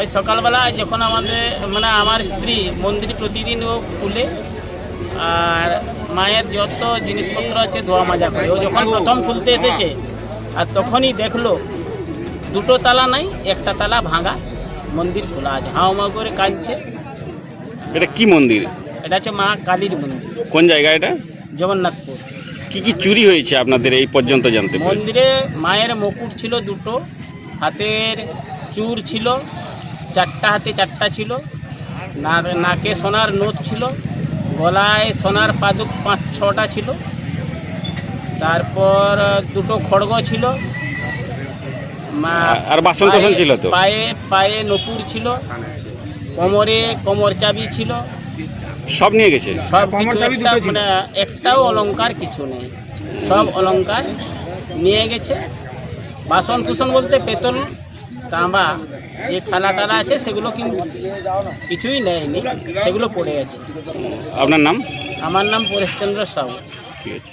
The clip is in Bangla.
আজ সকালবেলা যখন আমাদের মানে আমার স্ত্রী মন্দির প্রতিদিন ও খুলে আর মায়ের যত জিনিসপত্র আছে ধোয়া মাজা করে। ও যখন প্রথম খুলতে এসেছে আর তখনই দেখল দুটো তালা নাই একটা তালা ভাঙা মন্দির খোলা আছে। হাও মাও করে কাঁদছে। এটা কি মন্দির? এটা হচ্ছে মা কালীর মন্দির। কোন জায়গা এটা? জগন্নাথপুর। কি কি চুরি হয়েছে আপনাদের এই পর্যন্ত জানতে মন্দিরে মায়ের মুকুট ছিল দুটো হাতের চুর ছিল চারটা হাতে চারটা ছিল। নাকে সোনার নোট ছিল। গলায় সোনার পাদুক পাঁচ ছটা ছিল। তারপর দুটো খড়গ ছিল। আর বাসন ছিল তো? পায়ে পায়ে নপুর ছিল। কোমরে কোমর চাবি ছিল। সব নিয়ে গেছে? সব মানে একটাও অলংকার কিছু নেই। সব অলংকার নিয়ে গেছে। বাসন কুসন বলতে পেতল তাঁবা যে থালা টালা আছে সেগুলো কিন্তু কিছুই নেয়নি সেগুলো পড়ে আছে। আপনার নাম? আমার নাম পরেশচন্দ্র সাউ। ঠিক আছে।